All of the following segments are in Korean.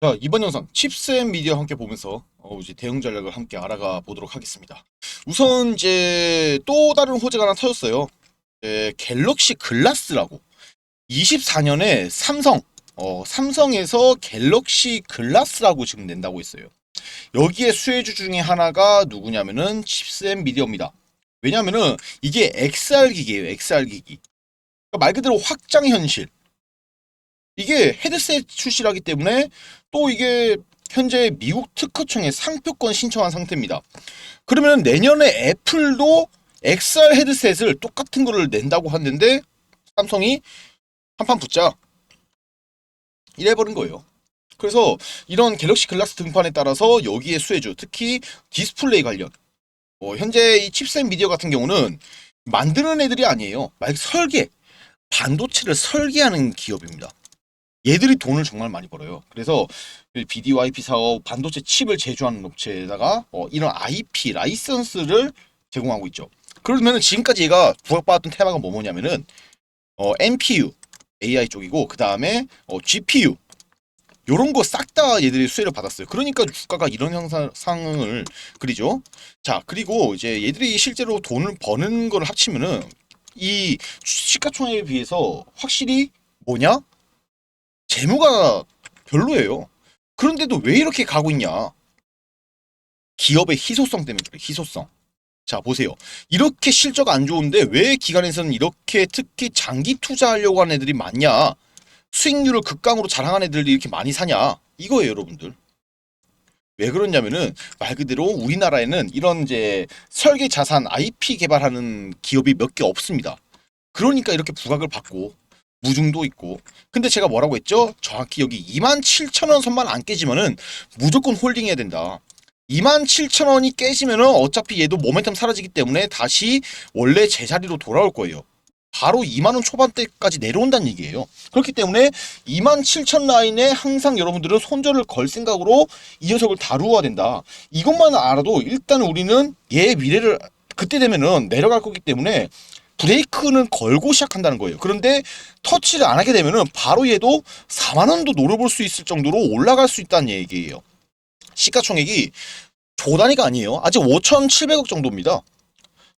자, 이번 영상 칩스 앤 미디어 함께 보면서 어, 이제 대응 전략을 함께 알아가 보도록 하겠습니다. 우선 이제 또 다른 호재가 하나 터졌어요. 예, 갤럭시 글라스라고 24년에 삼성 어, 삼성에서 갤럭시 글라스라고 지금 낸다고 했어요. 여기에 수혜주 중에 하나가 누구냐면은 칩스 앤 미디어입니다. 왜냐면은 이게 XR 기기예요. XR 기기. 그러니까 말 그대로 확장 현실. 이게 헤드셋 출시라기 때문에 또 이게 현재 미국 특허청에 상표권 신청한 상태입니다. 그러면 내년에 애플도 XR 헤드셋을 똑같은 거를 낸다고 하는데 삼성이 한판 붙자 이래버린 거예요. 그래서 이런 갤럭시 글라스 등판에 따라서 여기에 수혜주 특히 디스플레이 관련 어, 현재 이 칩셋 미디어 같은 경우는 만드는 애들이 아니에요. 말 설계 반도체를 설계하는 기업입니다. 얘들이 돈을 정말 많이 벌어요. 그래서 BDYP 사업 반도체 칩을 제조하는 업체에다가 어, 이런 IP 라이선스를 제공하고 있죠. 그러면 지금까지 얘가 부각받았던 테마가 뭐냐면은 어, NPU AI 쪽이고 그 다음에 어, GPU 요런 거 싹 다 얘들이 수혜를 받았어요. 그러니까 주가가 이런 형상을 그리죠. 자 그리고 이제 얘들이 실제로 돈을 버는 걸 합치면은 이 시가총액에 비해서 확실히 뭐냐 재무가 별로예요. 그런데도 왜 이렇게 가고 있냐? 기업의 희소성 때문에 그래, 희소성. 자, 보세요. 이렇게 실적 안 좋은데 왜 기관에서는 이렇게 특히 장기 투자하려고 하는 애들이 많냐? 수익률을 극강으로 자랑하는 애들이 이렇게 많이 사냐? 이거예요, 여러분들. 왜 그러냐면은 말 그대로 우리나라에는 이런 이제 설계 자산 IP 개발하는 기업이 몇 개 없습니다. 그러니까 이렇게 부각을 받고 무중도 있고 근데 제가 뭐라고 했죠? 정확히 여기 27,000원 선만 안 깨지면은 무조건 홀딩해야 된다. 27,000원이 깨지면은 어차피 얘도 모멘텀 사라지기 때문에 다시 원래 제자리로 돌아올 거예요. 바로 2만원 초반대까지 내려온다는 얘기예요. 그렇기 때문에 27,000 라인에 항상 여러분들은 손절을 걸 생각으로 이 녀석을 다루어야 된다. 이것만 알아도 일단 우리는 얘의 미래를 그때 되면은 내려갈 거기 때문에 브레이크는 걸고 시작한다는 거예요. 그런데 터치를 안 하게 되면은 바로 얘도 4만 원도 노려볼 수 있을 정도로 올라갈 수 있다는 얘기예요. 시가총액이 조 단위가 아니에요. 아직 5,700억 정도입니다.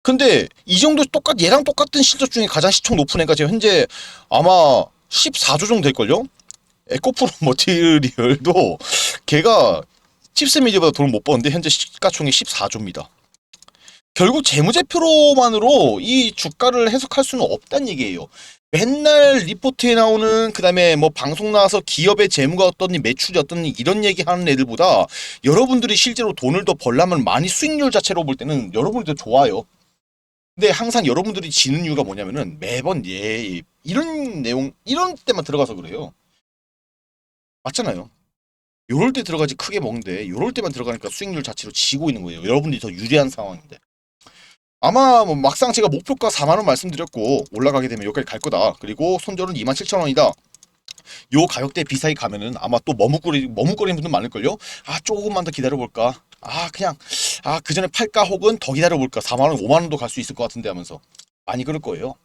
근데 이 정도 똑같 얘랑 똑같은 실적 중에 가장 시총 높은 애가 지금 현재 아마 14조 정도 될걸요? 에코프로 머티리얼도 걔가 칩스 미디어보다 돈을 못 버는데 현재 시가총액 14조입니다. 결국 재무제표로만으로 이 주가를 해석할 수는 없다는 얘기예요. 맨날 리포트에 나오는 그다음에 뭐 방송 나와서 기업의 재무가 어떻니 매출이 어떻니 이런 얘기 하는 애들보다 여러분들이 실제로 돈을 더 벌려면 많이 수익률 자체로 볼 때는 여러분들이 더 좋아요. 근데 항상 여러분들이 지는 이유가 뭐냐면은 매번 예 이런 내용 이런 때만 들어가서 그래요. 맞잖아요. 요럴 때 들어가지 크게 먹는데 요럴 때만 들어가니까 수익률 자체로 지고 있는 거예요. 여러분들이 더 유리한 상황인데. 아마 뭐 막상 제가 목표가 4만 원 말씀드렸고 올라가게 되면 여기까지 갈 거다. 그리고 손절은 2만 7천 원이다. 요 가격대 비싸게 가면은 아마 또 머뭇거리 머뭇거리는 분들 많을걸요. 아 조금만 더 기다려 볼까. 아 그냥 아 그 전에 팔까 혹은 더 기다려 볼까. 4만 원, 5만 원도 갈 수 있을 것 같은데 하면서 많이 그럴 거예요.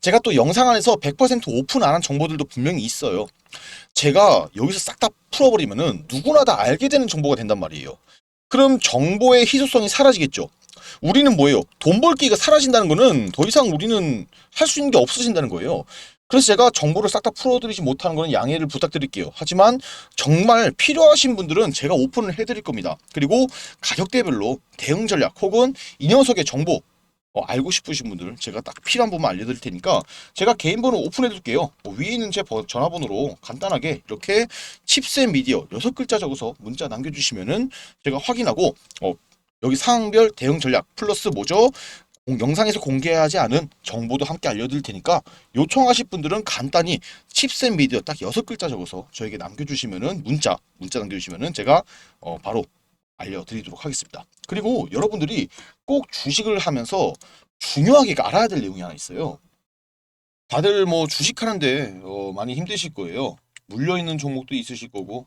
제가 또 영상 안에서 100% 오픈 안 한 정보들도 분명히 있어요. 제가 여기서 싹 다 풀어버리면은 누구나 다 알게 되는 정보가 된단 말이에요. 그럼 정보의 희소성이 사라지겠죠. 우리는 뭐예요? 돈 벌기가 사라진다는 거는 더 이상 우리는 할 수 있는 게 없어진다는 거예요. 그래서 제가 정보를 싹 다 풀어드리지 못하는 거는 양해를 부탁드릴게요. 하지만 정말 필요하신 분들은 제가 오픈을 해드릴 겁니다. 그리고 가격대별로 대응 전략 혹은 이 녀석의 정보 어, 알고 싶으신 분들 제가 딱 필요한 부분 알려드릴 테니까 제가 개인 번호 오픈해둘게요. 어, 위에 있는 제 번- 전화번호로 간단하게 이렇게 칩셋 미디어 여섯 글자 적어서 문자 남겨주시면은 제가 확인하고 어, 여기 상황별 대응 전략 플러스 뭐죠? 공- 영상에서 공개하지 않은 정보도 함께 알려드릴 테니까 요청하실 분들은 간단히 칩셋 미디어 딱 여섯 글자 적어서 저에게 남겨주시면은 문자 문자 남겨주시면은 제가 어, 바로 알려드리도록 하겠습니다. 그리고 여러분들이 꼭 주식을 하면서 중요하게 알아야 될 내용이 하나 있어요. 다들 뭐 주식하는데 어, 많이 힘드실 거예요. 물려 있는 종목도 있으실 거고